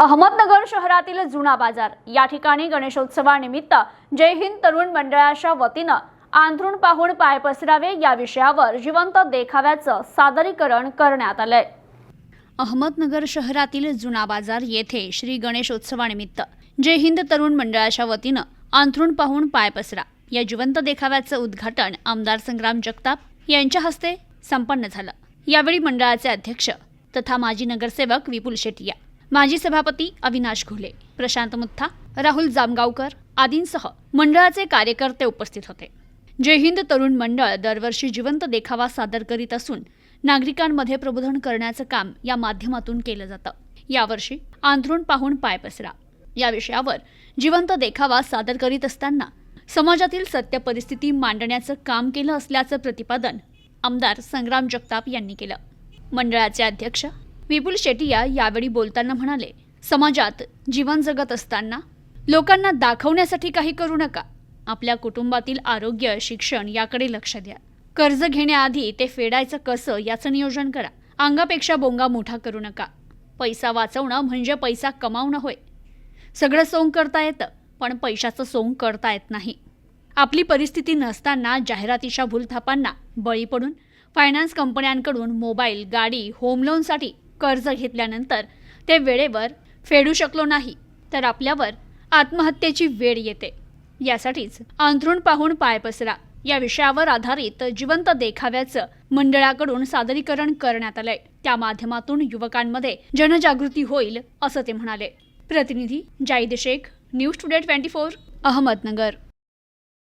अहमदनगर शहरातील जुना बाजार. या ठिकाणी गणेशोत्सवानिमित्त जय हिंद तरुण मंडळाच्या वतीनं आंथरूण पाहून पाय पसरावे या विषयावर जिवंत देखाव्याचं सादरीकरण करण्यात आलंय. अहमदनगर शहरातील जुना बाजार येथे श्री गणेशोत्सवानिमित्त जय हिंद तरुण मंडळाच्या वतीनं आंथरूण पाहून पाय पसरा. या जिवंत देखाव्याचं उद्घाटन आमदार संग्राम जगताप यांच्या हस्ते संपन्न झालं. यावेळी मंडळाचे अध्यक्ष तथा माजी नगरसेवक विपुल शेटिया माजी सभापती अविनाश घोले प्रशांत मुत्था राहुल जामगावकर आदींसह मंडळाचे कार्यकर्ते उपस्थित होते. जय हिंद तरुण मंडळ दरवर्षी जिवंत देखावा सादर करीत असून नागरिकांमध्ये प्रबोधन करण्याचं काम या माध्यमातून केलं जातं. यावर्षी आंथरूण पाहून पाय पसरा. या विषयावर जिवंत देखावा सादर करीत असताना समाजातील सत्य परिस्थिती मांडण्याचं काम केलं असल्याचं प्रतिपादन आमदार संग्राम जगताप यांनी केलं. मंडळाचे अध्यक्ष विपुल शेटिया यावेळी बोलताना म्हणाले समाजात जीवन जगत असताना लोकांना दाखवण्यासाठी काही करू नका. आपल्या कुटुंबातील आरोग्य शिक्षण याकडे लक्ष द्या. कर्ज घेण्याआधी ते फेडायचं कसं याचं नियोजन करा. अंगापेक्षा बोंगा मोठा करू नका. पैसा वाचवणं म्हणजे पैसा कमावणं होय. सगळं सोंग करता येतं पण पैशाचं सोंग करता येत नाही. आपली परिस्थिती नसताना जाहिरातीच्या भूलथापांना बळी पडून फायनान्स कंपन्यांकडून मोबाईल गाडी होम लोनसाठी कर्ज घेतल्यानंतर ते वेळेवर फेडू शकलो नाही तर आपल्यावर आत्महत्येची वेळ येते. यासाठीच अंथरूण पाहून पाय पसरा. या विषयावर आधारित जिवंत देखाव्याचं मंडळाकडून सादरीकरण करण्यात आलंय. त्या माध्यमातून युवकांमध्ये जनजागृती होईल असं ते म्हणाले. प्रतिनिधी Zaid Shaikh news today twenty four Ahmednagar.